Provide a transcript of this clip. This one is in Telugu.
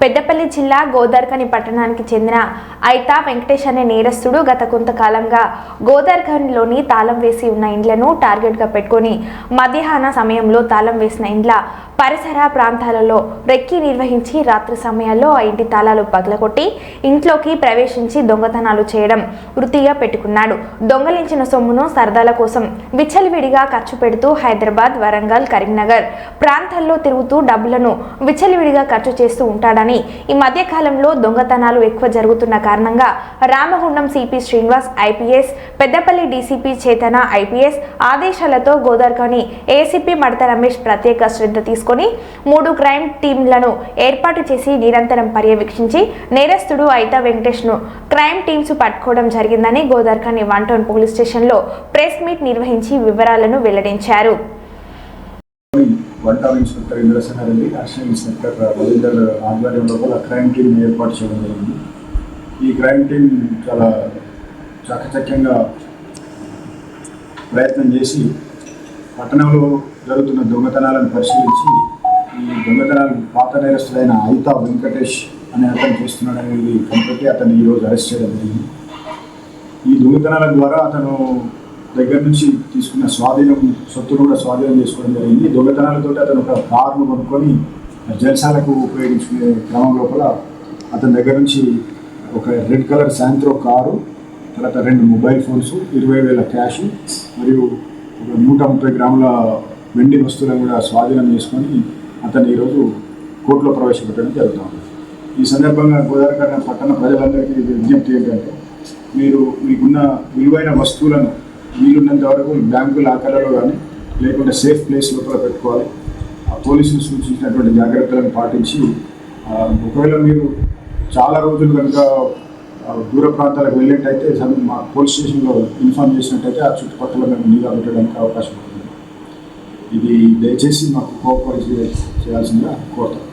పెద్దపల్లి జిల్లా గోదార్కని పట్టణానికి చెందిన ఐతా వెంకటేష్ అనే నేరస్తుడు గత కొంతకాలంగా గోదార్కన్లోని తాళం వేసి ఉన్న ఇండ్లను టార్గెట్గా పెట్టుకొని మధ్యాహ్న సమయంలో తాళం వేసిన ఇండ్ల పరిసర ప్రాంతాలలో రెక్కి నిర్వహించి రాత్రి సమయాల్లో ఆ ఇంటి తాళాలు పగలగొట్టి ఇంట్లోకి ప్రవేశించి దొంగతనాలు చేయడం వృత్తిగా పెట్టుకున్నాడు. దొంగలించిన సొమ్మును సరదాల కోసం విచ్చలివిడిగా ఖర్చు పెడుతూ హైదరాబాద్ వరంగల్ కరీంనగర్ ప్రాంతాల్లో తిరుగుతూ డబ్బులను విచ్చలివిడిగా ఖర్చు చేస్తూ ఉంటాడని ఈ మధ్య కాలంలో దొంగతనాలు ఎక్కువ జరుగుతున్న కారణంగా Ramagundam CP Srinivas IPS Peddapalli DCP Chetana IPS ఆదేశాలతో గోదార్కని ఏసీపీ మడత రమేష్ ప్రత్యేక శ్రద్ధ తీసుకొని మూడు క్రైమ్ టీంలను ఏర్పాటు చేసి నిరంతరం పర్యవేక్షించి నేరస్తుడు ఐతా వెంకటేష్ను క్రైమ్ టీమ్స్ పట్టుకోవడం జరిగిందని గోదార్కని వన్ టౌన్ పోలీస్ స్టేషన్లో ప్రెస్ మీట్ నిర్వహించి వివరాలను వెల్లడించారు. One town inspector Indrasenareddy assistant inspector Ravinder ఆధ్వర్యంలో కూడా క్రైమ్ టీం ఏర్పాటు చేయడం జరిగింది. ఈ క్రైమ్ టీం చాలా చాకచక్యంగా ప్రయత్నం చేసి పట్టణంలో జరుగుతున్న దొంగతనాలను పరిశీలించి ఈ దొంగతనాలు పాత నేరస్తుడైన అయితా వెంకటేష్ అనే అతను చేస్తున్నాడు అనేది కనిపెట్టి అతన్ని ఈరోజు అరెస్ట్ చేయడం జరిగింది. ఈ దొంగతనాల ద్వారా అతను దగ్గర నుంచి తీసుకున్న స్వాధీనం సొత్తును కూడా స్వాధీనం చేసుకోవడం జరిగింది. దొంగతనాలతో అతను ఒక కారును కొనుక్కొని జలసాలకు ఉపయోగించుకునే క్రమం లోపల అతని దగ్గర నుంచి ఒక రెడ్ కలర్ శాంత్రో కారు తర్వాత రెండు మొబైల్ ఫోన్స్ ఇరవై వేల క్యాష్ మరియు ఒక నూట ముప్పై గ్రాముల వెండి వస్తువులను కూడా స్వాధీనం చేసుకొని అతను ఈరోజు కోర్టులో ప్రవేశపెట్టడం జరుగుతుంది ఈ సందర్భంగా గోదావరి పట్టణ ప్రజలందరికీ విజ్ఞప్తి ఏంటంటే మీరు మీకున్న విలువైన వస్తువులను వీలున్నంత వరకు బ్యాంకు లాకర్లలో కానీ లేకుంటే సేఫ్ ప్లేస్ లోపల పెట్టుకోవాలి. ఆ పోలీసులు సూచించినటువంటి జాగ్రత్తలను పాటించి ఒకవేళ మీరు చాలా రోజులు కనుక దూర ప్రాంతాలకు వెళ్ళేటైతే మా పోలీస్ స్టేషన్లో ఇన్ఫార్మ్ చేసినట్టయితే ఆ చుట్టుపక్కల మేము నిఘా పెట్టడానికి అవకాశం ఉంటుంది. ఇది దయచేసి మాకు కోఆపరేట్ చేయాల్సిందిగా కోరుతాం